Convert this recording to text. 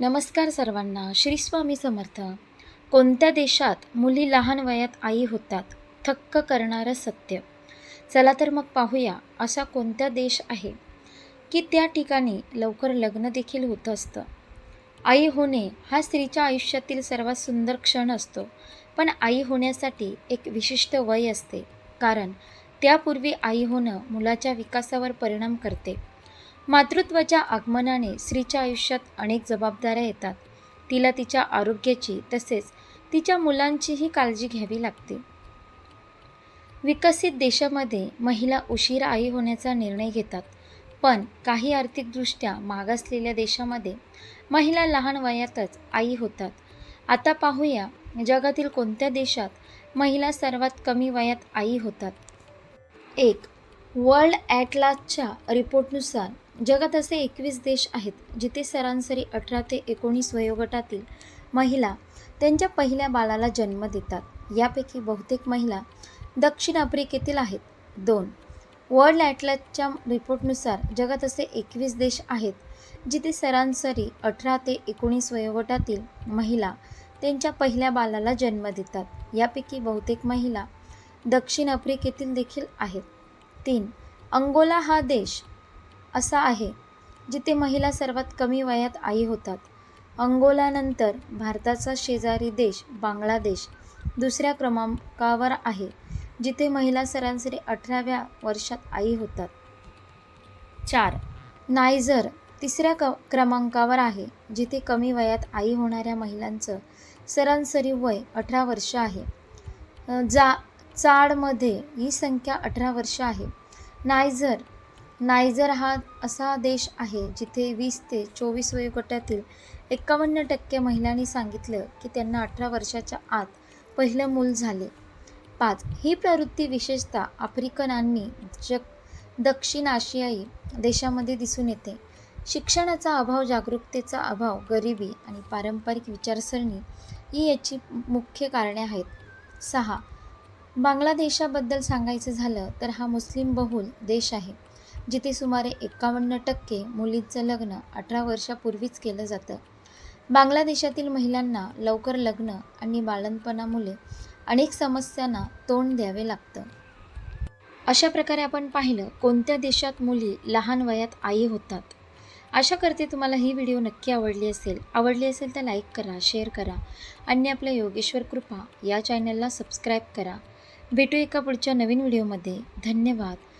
नमस्कार सर्वांना श्री स्वामी समर्थ. कोणत्या देशात मुली लहान वयात आई होतात थक्क करणारं सत्य? चला तर मग पाहूया असा कोणता देश आहे की त्या ठिकाणी लवकर लग्न देखील होत असतं. आई होणे हा स्त्रीच्या आयुष्यातील सर्वात सुंदर क्षण असतो पण आई होण्यासाठी एक विशिष्ट वय असते कारण त्यापूर्वी आई होणं मुलाच्या विकासावर परिणाम करते. मातृत्वाच्या आगमनाने स्त्रीच्या आयुष्यात अनेक जबाबदाऱ्या येतात. तिला तिच्या आरोग्याची तसेच तिच्या मुलांचीही काळजी घ्यावी लागते. विकसित देशामध्ये महिला उशिरा आई होण्याचा निर्णय घेतात. पण काही आर्थिकदृष्ट्या मागासलेल्या देशामध्ये महिला लहान वयातच आई होतात. आता पाहूया जगातील कोणत्या देशात महिला सर्वात कमी वयात आई होतात? एक वर्ल्ड ॲटलासच्या रिपोर्टनुसार जगात असे एकवीस देश आहेत जिथे सरासरी अठरा ते एकोणीस वयोगटातील महिला त्यांच्या पहिल्या बाळाला जन्म देतात. यापैकी बहुतेक महिला दक्षिण आफ्रिकेतील आहेत. दोन. वर्ल्ड ॲटलसच्या रिपोर्टनुसार जगात असे एकवीस देश आहेत जिथे सरासरी अठरा ते एकोणीस वयोगटातील महिला त्यांच्या पहिल्या बाळाला जन्म देतात. यापैकी बहुतेक महिला दक्षिण आफ्रिकेतील देखील आहेत. तीन. अंगोला हा देश असा आहे जिथे महिला सर्वात कमी वयात आई होतात. अंगोलानंतर भारताचा शेजारी देश बांगलादेश दुसऱ्या क्रमांकावर आहे जिथे महिला सरासरी अठराव्या वर्षात आई होतात. चार नायझर तिसऱ्या क क्रमांकावर आहे जिथे कमी वयात आई होणाऱ्या महिलांचं सरासरी वय अठरा वर्ष आहे. जा चाडमध्ये ही संख्या अठरा वर्ष आहे. नायझर नायजर हा असा देश आहे जिथे वीस ते चोवीस वयोगटातील एकावन्न टक्के महिलांनी सांगितलं की त्यांना अठरा वर्षाच्या आत पहिलं मूल झाले. पाच ही प्रवृत्ती विशेषतः आफ्रिकनांनी जग दक्षिण आशियाई देशामध्ये दिसून येते. शिक्षणाचा अभाव जागरूकतेचा अभाव गरिबी आणि पारंपरिक विचारसरणी ही याची मुख्य कारणे आहेत. सहा बांगलादेशाबद्दल सांगायचं झालं तर हा मुस्लिम बहुल देश आहे. जिथे सुमारे एकावन्न टक्के मुलींचं लग्न अठरा वर्षापूर्वीच केलं जातं. बांगलादेशातील महिलांना लवकर लग्न आणि बाळंतपणामुळे अनेक समस्यांना तोंड द्यावे लागतं. अशा प्रकारे आपण पाहिलं कोणत्या देशात मुली लहान वयात आई होतात. आशा करते तुम्हाला ही व्हिडिओ नक्की आवडली असेल. आवडली असेल तर लाईक करा शेअर करा आणि आपल्या योगेश्वर कृपा या चॅनलला सबस्क्राईब करा. भेटू एका पुढच्या नवीन व्हिडिओमध्ये. धन्यवाद.